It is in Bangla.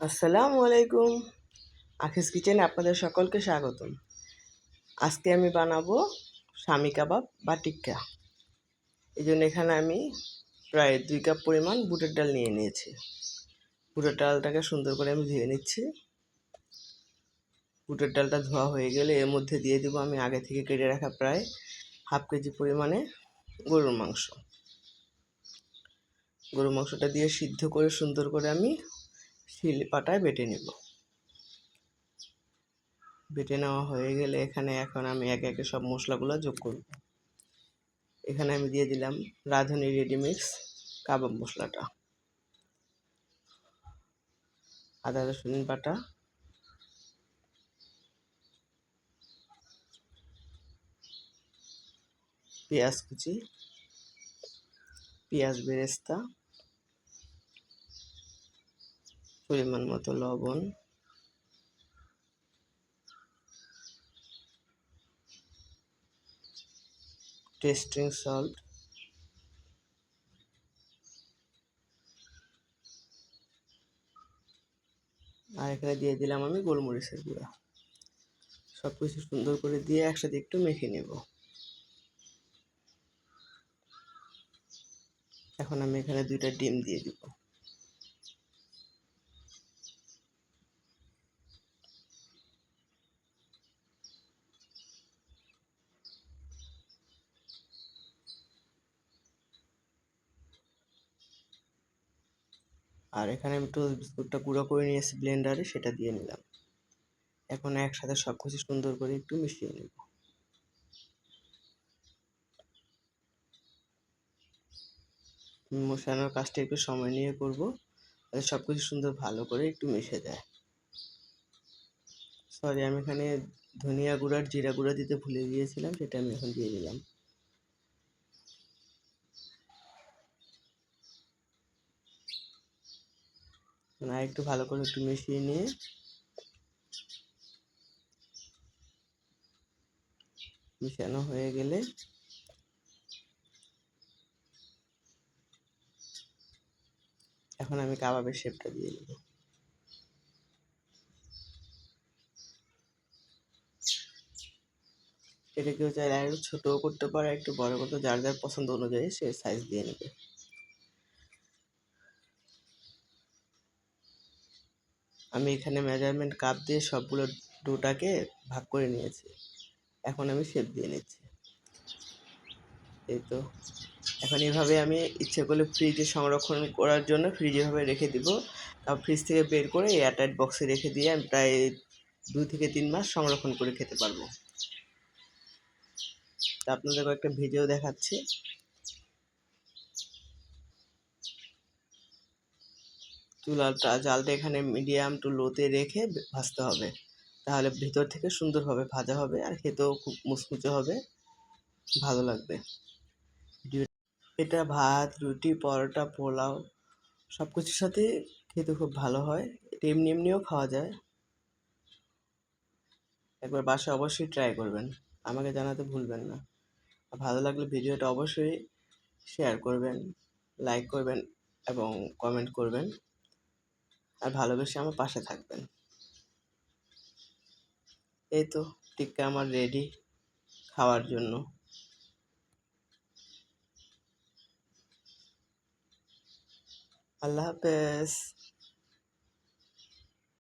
আসসালামু আলাইকুম। আখিস কিচেনে আপনাদের সকলকে স্বাগতম। আজকে আমি বানাবো স্বামী কাবাব বা টিক্কা। এই জন্য এখানে আমি প্রায় দুই কাপ পরিমাণ বুটের ডাল নিয়ে নিয়েছি। বুটের ডালটাকে সুন্দর করে আমি ধুয়ে নিচ্ছি। বুটের ডালটা ধোয়া হয়ে গেলে এর মধ্যে দিয়ে দেবো আমি আগে থেকে কেটে রাখা প্রায় হাফ কেজি পরিমাণে গরুর মাংস। গরুর মাংসটা দিয়ে সিদ্ধ করে সুন্দর করে আমি শিল পাটায় বেটে নেব। বেটে নেওয়া হয়ে গেলে এখানে এখন আমি একে একে সব মশলাগুলো যোগ করব। এখানে আমি দিয়ে দিলাম রাঁধুনি রেডিমিক্স কাবাব মশলাটা। আদা, রসুন বাটা। পেঁয়াজ কুচি। পেঁয়াজ বেরেস্তা। পরিমাণ মতো লবণ। Testing salt. আর এখানে দিয়ে দিলাম আমি গোলমরিচের গুঁড়া। সব কিছু সুন্দর করে দিয়ে একসাথে একটু মেখে নেব। এখন আমি এখানে দুইটা ডিম দিয়ে দিব। আর এখানে আমি টোস্ট বিস্কুটটা গুঁড়ো করে নিয়েছি ব্লেন্ডারে সেটা দিয়ে নিলাম। এখন একসাথে সব কিছু সুন্দর করে একটু মিশিয়ে নেব। মশানোর কাজটা একটু সময় নিয়ে করব তাহলে সব কিছু সুন্দর ভালো করে একটু মিশে যায়। সরি আমি এখানে ধনিয়া গুঁড়ার জিরা গুঁড়া দিতে ভুলে গিয়েছিলাম, সেটা আমি এখন দিয়ে দিলাম। আর একটু ভালো করে একটু মিশিয়ে নিয়ে। মিশানো হয়ে গেলে এখন আমি কাবাবের শেপটা দিয়ে দেবো। এটা কেউ চাইলে আর ছোটও করতে পারে, একটু বড় করতে, যার যার পছন্দ অনুযায়ী সে সাইজ দিয়ে নেবে। আমি এখানে মেজারমেন্ট কাপ দিয়ে সবগুলো ডোটাকে ভাগ করে নিয়েছি। এখন আমি শেপ দিয়ে নিচ্ছি। এই তো। এখন এভাবে আমি ইচ্ছে করলে ফ্রিজে সংরক্ষণ করার জন্য ফ্রিজে ভাবে রেখে দিব। তারপর ফ্রিজ থেকে বের করে এয়ারটাইট বক্সে রেখে দিয়ে আমি প্রায় দু থেকে তিন মাস সংরক্ষণ করে খেতে পারব। তা আপনাদের কয়েকটা ভিডিও দেখাচ্ছি। চুলাটা জালটা এখানে মিডিয়াম টু লোতে রেখে ভাজতে হবে। তাহলে ভিতর থেকে সুন্দরভাবে ভাজা হবে আর খেতেও খুব মুচমুচে হবে। ভালো লাগবে। এটা ভাত, রুটি, পরোটা, পোলাও সব কিছুর সাথে খেতে খুব ভালো হয়। এটা এমনি এমনিও খাওয়া যায়। একবার বাসায় অবশ্যই ট্রাই করবেন। আমাকে জানাতে ভুলবেন না। ভালো লাগলে ভিডিওটা অবশ্যই শেয়ার করবেন লাইক করবেন এবং কমেন্ট করবেন। আর ভালোবেসে আমার পাশে থাকবেন। এই তো টিক্কা আমার রেডি খাওয়ার জন্য। আল্লাহ হাফেজ।